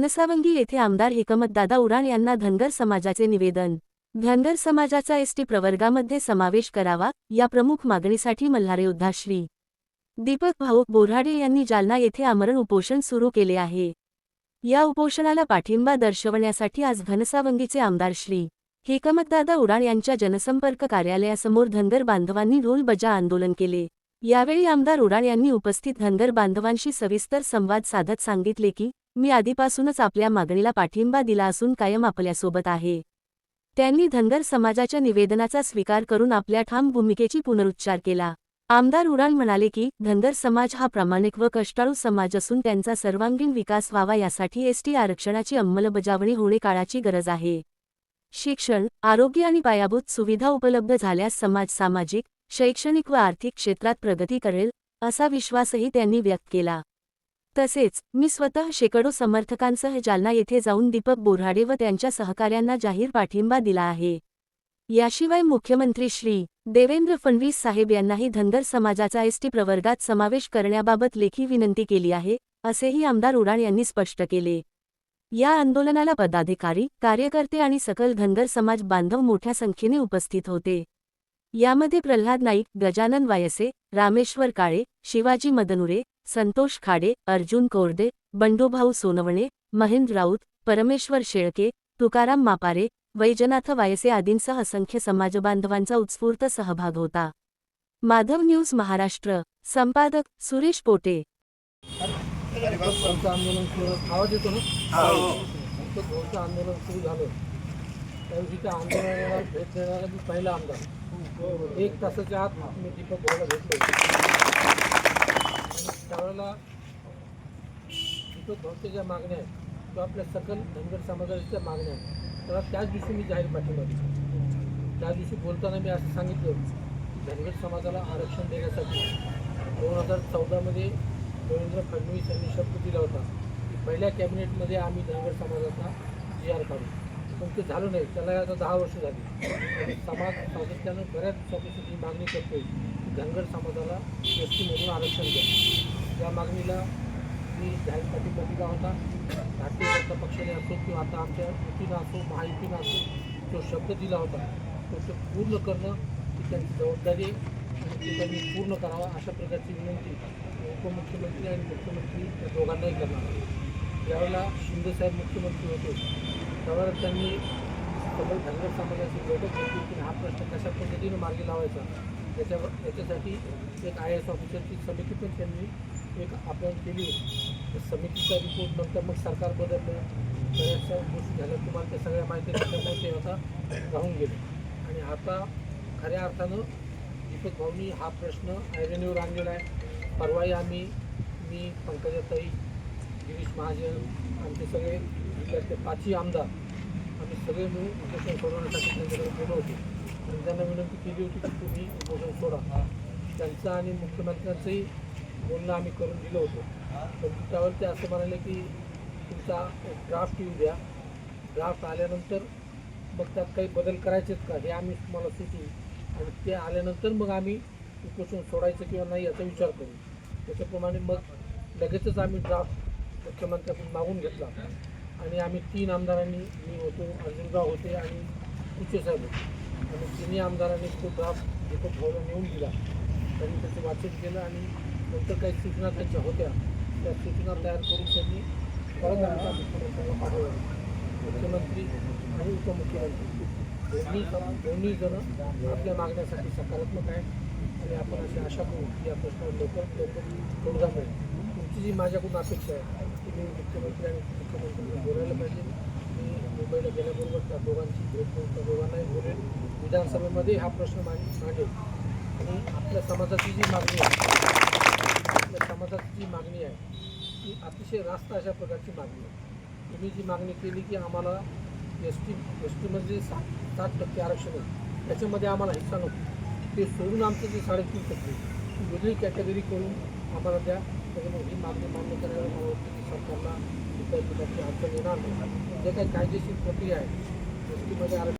घनसावंगी येथे आमदार हिकमतदादा उराण यांना धनगर समाजाचे निवेदन. धनगर समाजाचा एसटी प्रवर्गामध्ये समावेश करावा या प्रमुख मागणीसाठी मल्हारे योद्धाश्री दीपक भाऊ बोराडे यांनी जालना येथे आमरण उपोषण सुरू केले आहे. या उपोषणाला पाठिंबा दर्शवण्यासाठी आज घनसावंगीचे आमदार श्री. हिकमतदादा उडाण यांच्या जनसंपर्क कार्यालयासमोर धनगर बांधवांनी ढोल बजा आंदोलन केले. यावेळी आमदार उडाण यांनी उपस्थित धनगर बांधवांशी सविस्तर संवाद साधत सांगितले की मी आधीपासूनच आपल्या मागणीला पाठिंबा दिला असून कायम आपल्यासोबत आहे. त्यांनी धनगर समाजाच्या निवेदनाचा स्वीकार करून आपल्या ठाम भूमिकेची पुनरुच्चार केला. आमदार उडाण म्हणाले की धनगर समाज हा प्रामाणिक व कष्टाळू समाज असून त्यांचा सर्वांगीण विकास व्हावा यासाठी एसटी आरक्षणाची अंमलबजावणी होणे काळाची गरज आहे. शिक्षण आरोग्य आणि पायाभूत सुविधा उपलब्ध झाल्यास समाज सामाजिक शैक्षणिक व आर्थिक क्षेत्रात प्रगती करेल असा विश्वासही त्यांनी व्यक्त केला. तसेच मी स्वतः शेकडो समर्थकांसह जालना येथे जाऊन दीपक बोऱ्हाडे व त्यांच्या सहकाऱ्यांना जाहीर पाठिंबा दिला आहे. याशिवाय मुख्यमंत्री श्री. देवेंद्र फडणवीस साहेब यांनाही धनगर समाजाचा एसटी प्रवर्गात समावेश करण्याबाबत लेखी विनंती केली आहे असेही आमदार उडाण यांनी स्पष्ट केले. या आंदोलनाला पदाधिकारी कार्यकर्ते आणि सकल धनगर समाज बांधव मोठ्या संख्येने उपस्थित होते. यामध्ये प्रल्हाद नाईक गजानन वायसे रामेश्वर काळे शिवाजी मदनुरे संतोष खाडे अर्जुन कोरदे बंडोभाऊ सोनवणे महेंद्र राऊत परमेश्वर शेळके तुकाराम मापारे वैजनाथ वायसे आदींसह असंख्य समाजबांधवांचा उत्स्फूर्त सहभाग होता. माधव न्यूज महाराष्ट्र. संपादक सुरेश पोटे. आंदोलन सुरू झालं. त्या आंदोलनाला भेट देणारा मी पहिला आमदार एक तासाच्या आत मी दीपक भाऊला भेटलो आणि त्यावेळेला दीपक भाऊच्या ज्या मागण्या आहेत किंवा आपल्या सकल धनगर समाजाच्या मागण्या आहेत. त्याला त्याच दिवशी मी जाहीर पाठिंबा दिला त्या दिवशी बोलताना मी असं सांगितलं की धनगर समाजाला आरक्षण देण्यासाठी दोन हजार चौदामध्ये देवेंद्र फडणवीस यांनी शब्द दिला होता की पहिल्या कॅबिनेटमध्ये आम्ही धनगर समाजाचा जी आर काढू. पण ते झालं नाही. त्याला आता दहा वर्ष झाली. आणि समाज सातत्यानं बऱ्याच दिवसापासून ही मागणी करतोय धनगर समाजाला एस टीमधून आरक्षण द्या. या मागणीला मी जाहीर पाठिंबा होता. भारतीय जनता पक्षाने असो किंवा आता आमच्या युतीनं असो महायुतीनं असो जो शब्द दिला होता तो तो पूर्ण करणं ही त्यांची जबाबदारी आहे आणि त्यांनी पूर्ण करावा अशा प्रकारची विनंती उपमुख्यमंत्री आणि मुख्यमंत्री या दोघांनाही करणार ज्यावेळेला शिंदेसाहेब मुख्यमंत्री होते. त्यावेळेला त्यांनी सबल धनगर समाजाची बैठक घेतली की हा प्रश्न कशा पद्धतीने मार्गी लावायचा त्याच्यावर याच्यासाठी एक आय एस ऑफिसरची समिती पण त्यांनी एक अपॉइंट केली समितीचा रिपोर्ट नंतर मग सरकार बदललं. बऱ्याचशा गोष्टी झाल्या तुम्हाला त्या सगळ्या माहिती त्याच्यामुळे ते आता राहून गेले. आणि आता खऱ्या अर्थानं दीपक भाऊनी हा प्रश्न ऐरणीवर आणलेला आहे. परवाही आम्ही मी पंकजाताई गिरीश महाजन आमचे सगळे जिल्ह्यातले पाचही आमदार आम्ही सगळे मिळून उपोषण सोडवण्यासाठी त्यांच्याकडे गेलो होतो. आणि त्यांना विनंती केली होती की तुम्ही उपोषण सोडा. त्यांचं आणि मुख्यमंत्र्यांचंही बोलणं आम्ही करून दिलं होतं. पण त्यावर ते असं म्हणाले की तुमचा एक ड्राफ्ट येऊ द्या. ड्राफ्ट आल्यानंतर मग त्यात काही बदल करायचेच का? हे आम्ही तुम्हाला सुचू आणि ते आल्यानंतर मग आम्ही उपोषण सोडायचं किंवा नाही याचा विचार करू. त्याच्याप्रमाणे मग लगेचच आम्ही ड्राफ्ट मुख्यमंत्र्याकडून मागून घेतला. आणि आम्ही तीन आमदारांनी मी होतो अर्जुनराव होते आणि साहेब होते. आणि तिन्ही आमदारांनी तो ड्राफ्ट दीपक भाऊला नेऊन दिला. त्यांनी त्याचं वाचन केलं आणि नंतर काही सूचना त्यांच्या होत्या. त्या सूचना तयार करून त्यांनी परत आमच्या मुख्यमंत्र्यांना पाठवल्या. मुख्यमंत्री आणि उपमुख्यमंत्री दोन्ही दोन्ही जण आपल्या मागण्यासाठी सकारात्मक आहे आणि आपण अशी आशा करू की या प्रश्नावर लवकर लवकर तोडगा मिळेल तुमची जी माझ्याकडून अपेक्षा आहे की मी मुख्यमंत्री आणि मुख्यमंत्र्यांना बोलायला पाहिजे. मी मुंबईला गेल्याबरोबर त्या दोघांची भेट घेऊन त्या दोघांनाही बोलेल विधानसभेमध्ये हा प्रश्न मांडेल आणि आपल्या समाजाची जी मागणी आहे आपल्या समाजाची जी मागणी आहे ती अतिशय रास्त अशा प्रकारची मागणी आहे. तुम्ही जी मागणी केली की आम्हाला एस टी एस टीमध्ये म्हणजे सात सात टक्के आरक्षण आहे. त्याच्यामध्ये आम्हाला हिस्सा नको. ते सोडून आमचं जे साडेतीन टक्के ती वेगळी कॅटेगरी करून आम्हाला द्या. त्याच्यामुळे ही मागणी मान्य करायला मला वाटतं की सरकारला कुठल्याही प्रकारची अडचण येणार नाही. जे काही कायदेशीर प्रक्रिया आहे एस टीमध्ये आरक्षण